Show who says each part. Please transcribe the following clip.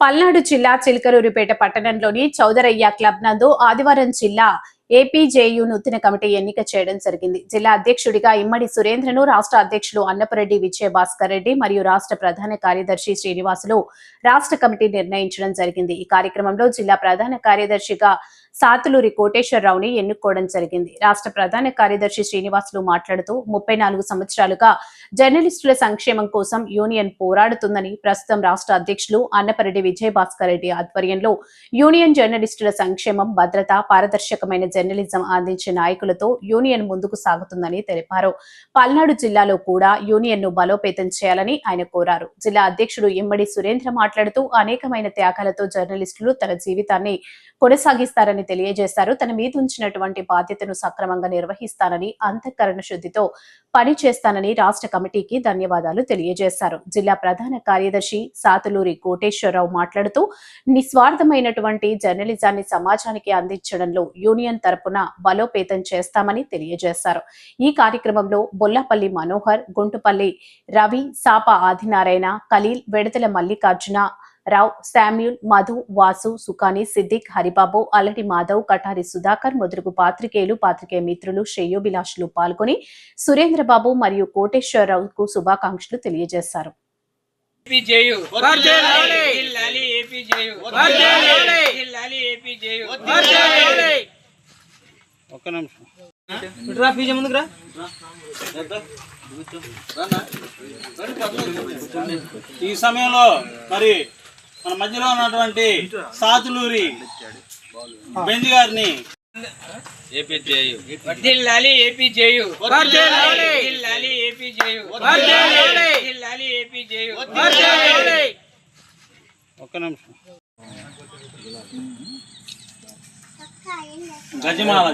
Speaker 1: పల్నాడు జిల్లా చిలకలూరిపేట పట్టణంలోని చౌదరయ్య క్లబ్ నందు ఆదివారం జిల్లా ఏపీజేయు నూతన కమిటీ ఎన్నిక చేయడం జరిగింది. జిల్లా అధ్యక్షుడిగా ఇమ్మడి సురేంద్రను రాష్ట్ర అధ్యక్షులు అన్నపరెడ్డి విజయభాస్కర్ రెడ్డి మరియు రాష్ట్ర ప్రధాన కార్యదర్శి శ్రీనివాసులు రాష్ట్ర కమిటీ నిర్ణయించడం జరిగింది. ఈ కార్యక్రమంలో జిల్లా ప్రధాన కార్యదర్శిగా సాతులూరి కోటేశ్వరరావుని ఎన్నుకోవడం జరిగింది. రాష్ట్ర ప్రధాన కార్యదర్శి శ్రీనివాసులు మాట్లాడుతూ ముప్పై నాలుగు సంవత్సరాలుగా జర్నలిస్టుల సంక్షేమం కోసం యూనియన్ పోరాడుతుందని ప్రస్తుతం రాష్ట్ర అధ్యక్షులు అన్నపరెడ్డి విజయభాస్కర్ రెడ్డి ఆధ్వర్యంలో యూనియన్ జర్నలిస్టుల సంక్షేమం భద్రత పారదర్శకమైన జర్నలిజం అందించే నాయకులతో యూనియన్ ముందుకు సాగుతుందని తెలిపారు. పల్నాడు జిల్లాలో కూడా యూనియన్ను బలోపేతం చేయాలని ఆయన కోరారు. జిల్లా అధ్యక్షుడు ఇమ్మడి సురేంద్ర మాట్లాడుతూ అనేకమైన త్యాగాలతో జర్నలిస్టులు తన జీవితాన్ని కొనసాగిస్తారని తెలియజేశారు. తన మీద ఉంచినటువంటి బాధ్యతను సక్రమంగా నిర్వహిస్తానని అంతఃకరణ శుద్ధితో పని చేస్తానని రాష్ట్ర కమిటీకి ధన్యవాదాలు తెలియజేశారు. జిల్లా ప్రధాన కార్యదర్శి సాతులూరి కోటేశ్వరరావు మాట్లాడుతూ నిస్వార్థమైనటువంటి జర్నలిజాన్ని సమాజానికి అందించడంలో యూనియన్ తరపున బలోపేతం చేస్తామని తెలియజేశారు. ఈ కార్యక్రమంలో బొల్లపల్లి మనోహర్ గుంటుపల్లి రవి సాప ఆదినారాయణ ఖలీల్ వెడతల మల్లికార్జున రావు శామ్యూల్ మధు వాసు సుకాని సిద్దిక్ హరిబాబు అల్లటి మాధవ్ కటారి సుధాకర్ మొదలగు పాత్రికేయులు పాత్రికేయ మిత్రులు శ్రేయోభిలాషులు పాల్గొని సురేంద్రబాబు మరియు కోటేశ్వరరావుకు శుభాకాంక్షలు తెలియజేశారు.
Speaker 2: ఏపీజేయు
Speaker 3: వర్ధిల్లాలి.
Speaker 2: జిల్లాలి ఏపీజేయు
Speaker 3: వర్ధిల్లాలి.
Speaker 2: జిల్లాలి ఏపీజేయు
Speaker 3: వర్ధిల్లాలి.
Speaker 4: ఒక్క నిమిషం.
Speaker 3: ముందుకు రా
Speaker 4: ఈ సమయంలో మరి మన మధ్యలో ఉన్నటువంటి సాతులూరి బెంజ్ గారిని
Speaker 3: వర్ధిల్లాలి. వర్ధిల్లాలి.
Speaker 2: ఏపీజేయు.
Speaker 3: వర్ధిల్లాలి.
Speaker 4: ఒక్క నిమిషం. గజమాల